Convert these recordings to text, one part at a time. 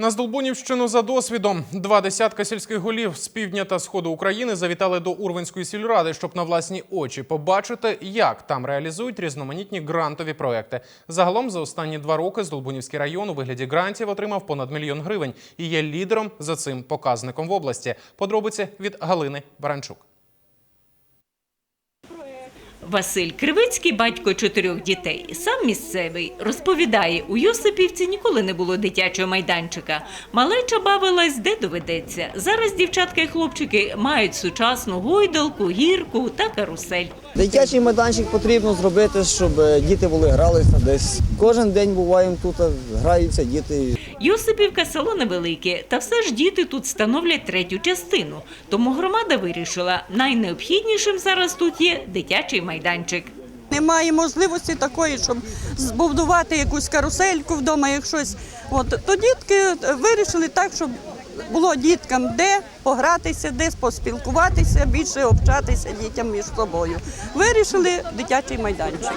На Здолбунівщину за досвідом два десятка сільських голів з півдня та сходу України завітали до Урванської сільради, щоб на власні очі побачити, як там реалізують різноманітні грантові проекти. Загалом за останні два роки Здолбунівський район у вигляді грантів отримав понад мільйон гривень і є лідером за цим показником в області. Подробиці від Галини Баранчук. Василь Кривицький, батько чотирьох дітей, сам місцевий, розповідає, у Йосипівці ніколи не було дитячого майданчика. Малеча бавилась, де доведеться. Зараз дівчатка і хлопчики мають сучасну гойдалку, гірку та карусель. Дитячий майданчик потрібно зробити, щоб е, діти були гралися десь. Кожен день буваємо тут, граються діти. Йосипівка село невелике, та все ж діти тут становлять третю частину. Тому громада вирішила, найнеобхіднішим зараз тут є дитячий майданчик. Немає можливості такої, щоб збудувати якусь карусельку вдома, як щось. От то дітки вирішили так, щоб було діткам де погратися, де поспілкуватися, більше общатися дітям між собою. Вирішили дитячий майданчик.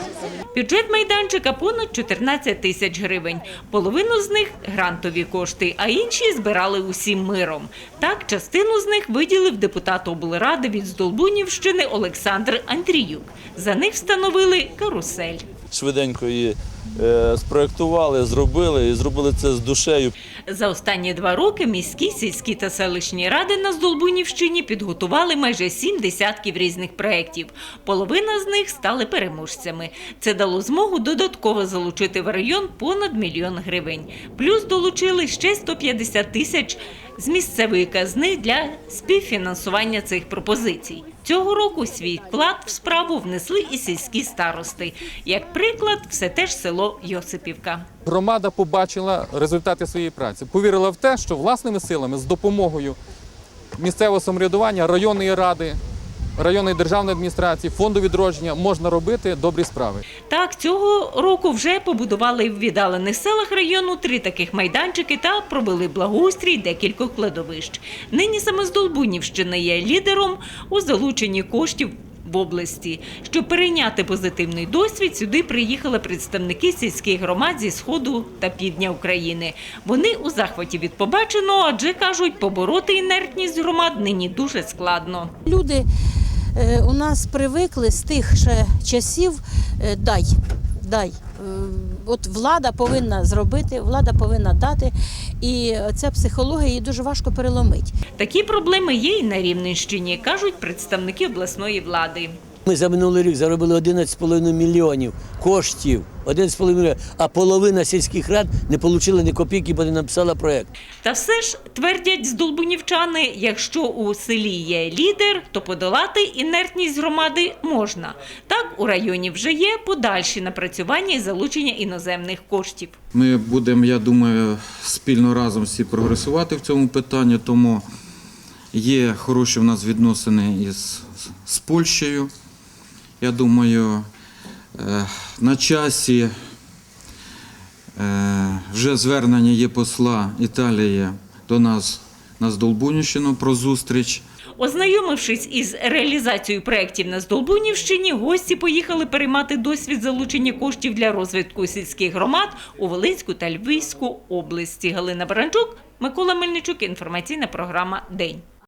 Бюджет майданчика понад 14 тисяч гривень. Половину з них – грантові кошти, а інші збирали усім миром. Так, частину з них виділив депутат облради від Здолбунівщини Олександр Андріюк. За них встановили карусель. Швиденько її е, спроектували, зробили і зробили це з душею. За останні два роки міські, сільські та селищні ради на Здолбунівщині підготували майже сім десятків різних проєктів. Половина з них стали переможцями. Це дало змогу додатково залучити в район понад мільйон гривень. Плюс долучили ще 150 тисяч з місцевої казни для співфінансування цих пропозицій. Цього року свій вклад в справу внесли і сільські старости. Як приклад, все те ж село Йосипівка. Громада побачила результати своєї праці, повірила в те, що власними силами з допомогою місцевого самоврядування, районної ради, районної державної адміністрації, фонду відродження можна робити добрі справи. Так, цього року вже побудували в віддалених селах району три таких майданчики та пробили благоустрій декількох кладовищ. Нині саме Здолбунівщина є лідером у залученні коштів в області. Щоб перейняти позитивний досвід, сюди приїхали представники сільських громад зі сходу та півдня України. Вони у захваті від побаченого, адже кажуть, побороти інертність громад нині дуже складно. Люди у нас привикли з тих ще часів е, дай, дай. Е, От влада повинна зробити, влада повинна дати, і ця психологія її дуже важко переломить. Такі проблеми є і на Рівненщині, кажуть представники обласної влади. Ми за минулий рік заробили 11,5 мільйонів коштів, 11,5 мільйонів, а половина сільських рад не отримали ні копійки, бо не написала проект. Та все ж твердять здолбунівчани, якщо у селі є лідер, то подолати інертність громади можна. Так у районі вже є подальші напрацювання і залучення іноземних коштів. Ми будемо, я думаю, спільно разом всі прогресувати в цьому питанні, тому є хороші в нас відносини із з Польщею. Я думаю, е, на часі е, вже звернення є посла Італії до нас на Здолбунівщину про зустріч. Ознайомившись із реалізацією проєктів на Здолбунівщині, гості поїхали переймати досвід залучення коштів для розвитку сільських громад у Волинську та Львівську області. Галина Баранчук, Микола Мельничук, інформаційна програма День.